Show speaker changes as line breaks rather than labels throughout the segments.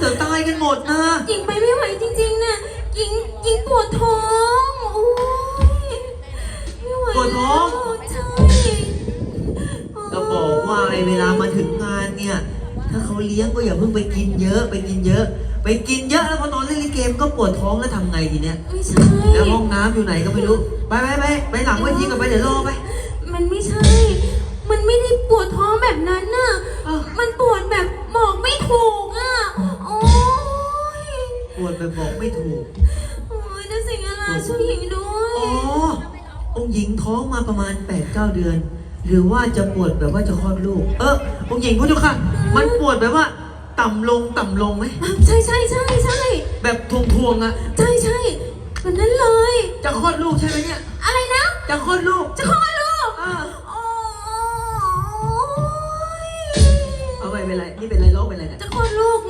เดี๋ยวตายกันหมดนะ
หญิงไปไม่ไหวจริงๆนะหญิงหญิงปวดท้องโอ้ยไม่ไหว
ปวดท้อง
ใช่
ก็บอกว่าไอ้เวลามาถึงงานเนี่ย ถ้าเขาเลี้ยงก็อย่าเพิ่งไปกินเยอะ ไปกินเยอะ ไปกินเยอะแล้วพอนอนเล่นลิเกมก็ปวดท้องแล้วทำไงทีเนี้ย
ไม่ใช่
แล้วห้องน้ำอยู่ไหนก็ไม่รู้ ไปไปไปไปหลังเวทีกันไปเดี๋ยวรอไป
มันไม่ใช่ มันไม่ได้ปวดท้องแบบนั้นน่ะ
อ้าว
มันปวดแบบบอกไม่ถูก
แบบบอกไม่ถูก
โอ้ยน่าสิงอะไรช่วยหญิงด้ว
อ๋อยองค์หญิงท้องมาประมาณ8ปดเเดือน หรือว่าจะปวดแบบว่าจะคลอดลูก เออ องค์หญิงพูดถูกค่ะ มันปวดแบบว่า ต่ำลงต่ำลงไหม
ใช่ใช่ใช่ใช่
แบบทวงทวงๆอะ
ใช่ใช่แบบนั้นเลย
จะคลอดลูกใช่ไหมเนี่ย
อะไรนะ
จะคลอดลูก
จะคลอดลูก
อ่า
โอ้ย
เอาไปเป็นไร นี่เป็นไรร้องเป็นไรเนี่ย
จะคลอดลูกไ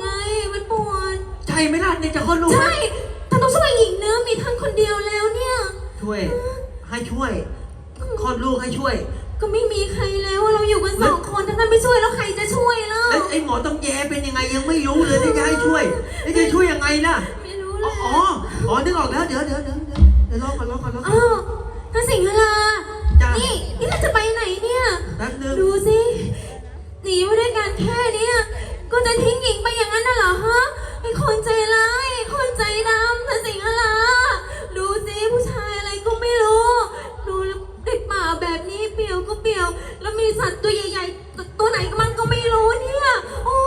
งมันปวด
ใช่ ไหมล่ะเนี่ยจะคลอดลูกไหม
ใช่แต่ต้องช่วยหญิงเนื้อะมีท่านคนเดียวแล้วเนี่ย
ช่วย ให้ช่วยคลอดลูกให้ช่วย
ก็ไม่มีใครแล้วเราอยู่กันสองคนถ้าท่านไม่ช่วยแล้วใครจะช่วยล่ะ
แล้วไอ้หมอตำแยเป็นยังไงยังไม่รู้เลยที่จะให้ช่วยแล้วจะช่วยยังไงล่ะ
ไม่รู้
อ๋
เล
อยอ๋ออ๋อนึกออกแล้วเดี๋ยวเดี๋ยวเดี๋ยวเดี๋ยวเดี๋ยวรอก่อนรอก่อนรอก่อน
สัตว์ตัวใหญ่ๆตัวตัวไหนก็มันก็ไม่รู้เนี่ย โอ้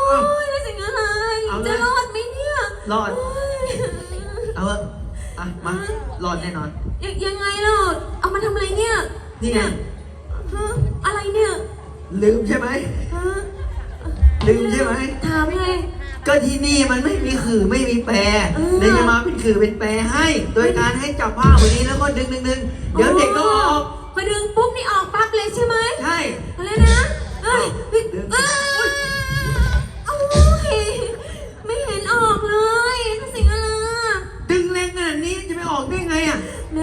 ยท่านสิงห์ลาหญิงจะรอดไหมเนี่ย
รอด
โย
เอาเถอะอะมารอดแน่นอน
ยังยังไงล่ะเอามาทำอะไรเนี่ย
นี่ไง
ฮะอะไรเนี่ย
ลืมใช่ไหม
ฮะ
ลืมใช่ไหม
ถามไง
ก็ที่นี่มันไม่มีขื่อไม่มีแปร
เออ
เลยจะมาเป็นขื่อเป็นแปรให้ โดยการให้จับผ้าวันนี้แล้วก็ดึงดึงดึงเดี๋ยวเด็กก็ออก
พอดึงปุ๊บนี่ออกปั๊บเลยใช่ไหม
ใช่ แห
ม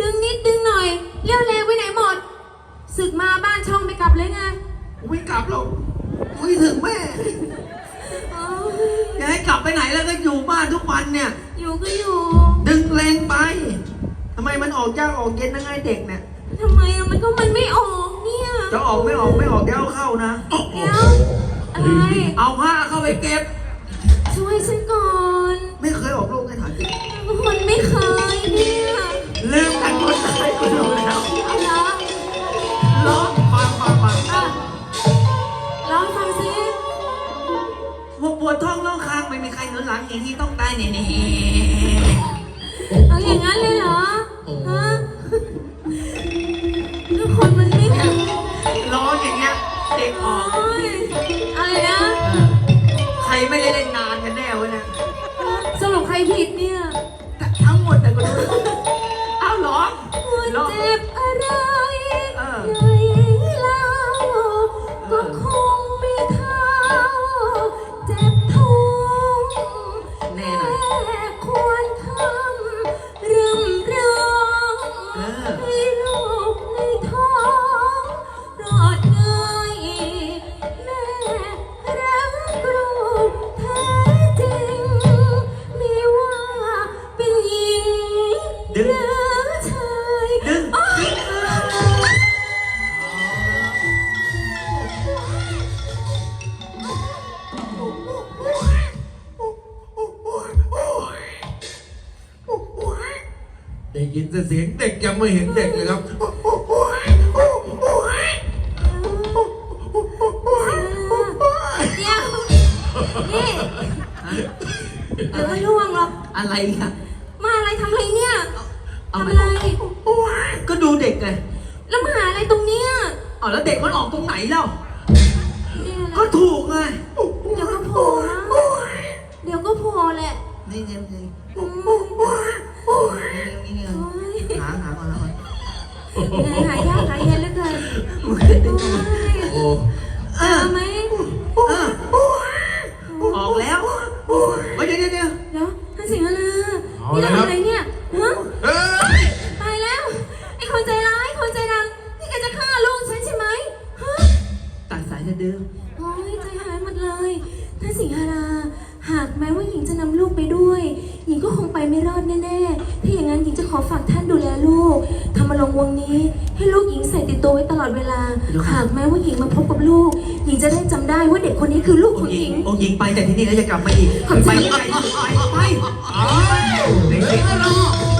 ดึงนิดดึงหน่อยเลี้ยวแรงไปไหนหมดศึกมาบ้านช่องไม่กลับเลยไง
ไม่กลับหรอกไม่ถึงแม่
โอ้ย
จะให้กลับไปไหนแล้วก็อยู่บ้านทุกวันเนี่ย
อยู่ก็อยู่
ดึงแรงไปทำไมมันออกยากออกเย็นยังไงเด็กเนี่ย
ทำไมอะมันก็มันไม่ออกเนี่ย
จะออกไม่ออกไม่ออกเดี๋ยวเอาเข้านะ
เดี๋ยวอะไร
เอาผ้าเข้าไปเก็บ
ช่วยฉันก่อน
ไม่เคยออกลูกให้ถามจริง
คนไม่เคยเนี่ย
ลืมกันคนไทยก็ดูแล้ว
เอาละ
ร้องฟังฟังฟัง
อะร้องฟังสิ
หัวปวดท้องร้องคางไม่มีใครหนุนหลังอย่างที่ต้องตายแน่
เอาอย่างนั้นเลยเหรอฮะทุกคนมันไม่ท
ๆร้องอย่างเงี้ยเด็กออก
โอ๊ยอะไรนะ
ใครไม่ได้เล่นนานกันแน่วะเนี่ย
สรุปใครผิดเนี่ย
แต่ทั้งหมดแต่ก็ดู
ได้ยินแต่เสียงเด็กยังไม่เห็นเด็กเลยครับ
เดี๋ยว นี่เดี๋ยวไม่ล่วงหรอก
อะไรอะ
มาอะไรทำอะไรเนี่ย
เอา
ทำ
ไป
อะไร
ก็ดูเด็กไง
แล้วมาหาอะไรตรงเนี้ย
อ๋อแล้วเด็กมันออกตรงไหนแล้ว
เนี่ยแหละ
ก็ถูกไง
เดี๋ยวก็โผล่นะเดี๋ยวก็โผล่แหละ
นี่นี่นี่
อืม
นี่นี่
โอ๊ย
หาหาก่อนหาก่อน
เหนื่อยหายากหายเย็นเหลือเกิน
มึงเคยดึง
โอ๊
มาย
โอ้
เอ
เจ
อ
อไหม
เออออกแล้วเฮ้ยเดี๋ยวเดี๋ยวเดี๋ยว
เดี๋ยวท่านสิงห์ลือนี่เราทำอะไรเนี่ยฮะ
เอ้ย
ตายแล้วไอ้คนใจร้ายคนใจดำนี่แกจะฆ่าลูกฉันใช่ไหมฮะ
ตัดสายสะดือ
โอ้ยใจหายหมดเลยท่านสิงหาราหาากแม้ว่าหญิงจะนำลูกไปด้วย หญิงก็คงไปไม่รอดแน่ๆ ถ้าอย่างนั้นหญิงจะขอฝากท่านดูแลลูกทำมาลงวงนี้ ให้ลูกหญิงใส่ติดตัวไว้ตลอดเวลาหากแม้ว่าหญิงมาพบกับลูก หญิงจะได้จำได้ว่าเด็กคนนี้คือลูก
อ
ของง
ค์ห
ห
ญิ
ญิ
ง
ง
องค์หญิงไปจากที่นี่แล้วจะกลับมาอีก
ขอบใจ
ไปไปไปไป
อ้าวเด็กๆก็รอ